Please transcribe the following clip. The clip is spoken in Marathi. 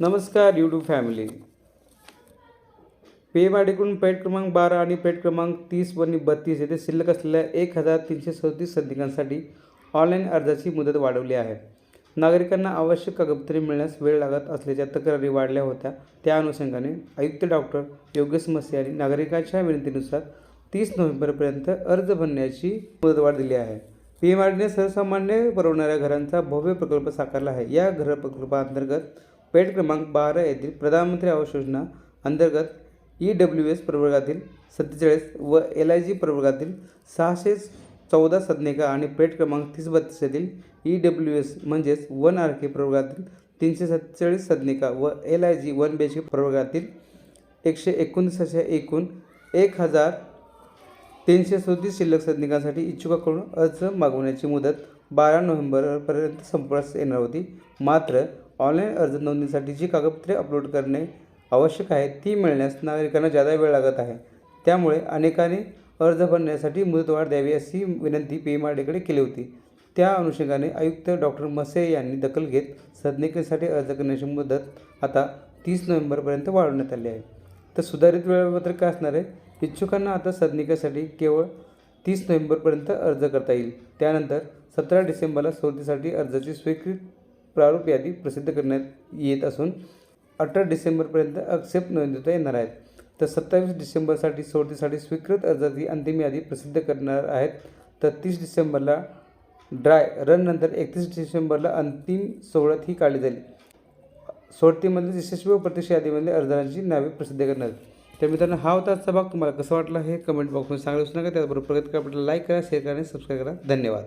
नमस्कार यूट्यूब फॅमिली पेमाडेकडून पेट क्रमांक बारा आणि पेट क्रमांक तीस व बत्तीस येथे शिल्लक असलेल्या एक हजार तीनशे सदतीस संधिकांसाठी ऑनलाईन अर्जाची मुदत वाढवली आहे. नागरिकांना आवश्यक कागदपत्रे मिळण्यास वेळ लागत असल्याच्या तक्रारी वाढल्या होत्या. त्या अनुषंगाने आयुक्त डॉक्टर योगेश मसे यांनी नागरिकांच्या विनंतीनुसार तीस नोव्हेंबरपर्यंत अर्ज भरण्याची मुदतवाढ दिली आहे. पी एम आर सर्वसामान्य परवणाऱ्या घरांचा भव्य प्रकल्प साकारला आहे. या घर प्रकल्पाअंतर्गत पेट क्रमांक बारा येथील प्रधानमंत्री आवास योजना अंतर्गत ई डब्ल्यू एस प्रवर्गातील सत्तेचाळीस व एल आय जी प्रवर्गातील सहाशे चौदा सदनिका आणि पेट क्रमांक तीस बत्तीस येथील ई डब्ल्यू एस म्हणजेच वन आर के प्रवर्गातील तीनशे सत्तेचाळीस सदनिका व L I G one B H K प्रवर्गातील एकशे एकोणतीस अशा एकूण एक हजार तीनशे सदतीस शिल्लक सदनिकांसाठी इच्छुकाकडून अर्ज मागवण्याची मुदत बारा नोव्हेंबरपर्यंत संपण्यास येणार होती. मात्र ऑनलाईन अर्ज नोंदणीसाठी जी कागदपत्रे अपलोड करणे आवश्यक आहे ती मिळण्यास नागरिकांना जादा वेळ लागत आहे. त्यामुळे अनेकांनी अर्ज भरण्यासाठी मुदतवाढ द्यावी अशी विनंती पी. एम आर डीकडे केली होती. त्या अनुषंगाने आयुक्त डॉक्टर मसे यांनी दखल घेत सदनिकेसाठी अर्ज करण्याची मुदत आता तीस नोव्हेंबरपर्यंत वाढवण्यात आली आहे. तर सुधारित वेळापत्रक काय असणार आहे इच्छुकांना आता सदनिकेसाठी केवळ तीस नोव्हेंबरपर्यंत अर्ज करता येईल. त्यानंतर सतरा डिसेंबरला सोडतीसाठी अर्जाची स्वीकृत प्रारूप यादी प्रसिद्ध करण्यात येत असून अठरा डिसेंबरपर्यंत आक्षेप नोंदवता येणार आहेत. तर सत्तावीस डिसेंबरसाठी सोडतीसाठी स्वीकृत अर्जाची अंतिम यादी प्रसिद्ध करणार आहेत. तर तीस डिसेंबरला ड्राय रननंतर एकतीस डिसेंबरला अंतिम सोहळ्यात ही काढली जाईल. सोडतीमधील यशस्वी व प्रत्यक्ष यादीमध्ये अर्जांची नावे प्रसिद्ध करणार तर मित्रांनो हा होता आजचा भाग. तुम्हाला कसा वाटला हे कमेंट बॉक्समध्ये सांगायला विसरू नका. त्याचबरोबर प्रगत करा लाईक करा शेअर करा आणि सबस्क्राईब करा. धन्यवाद.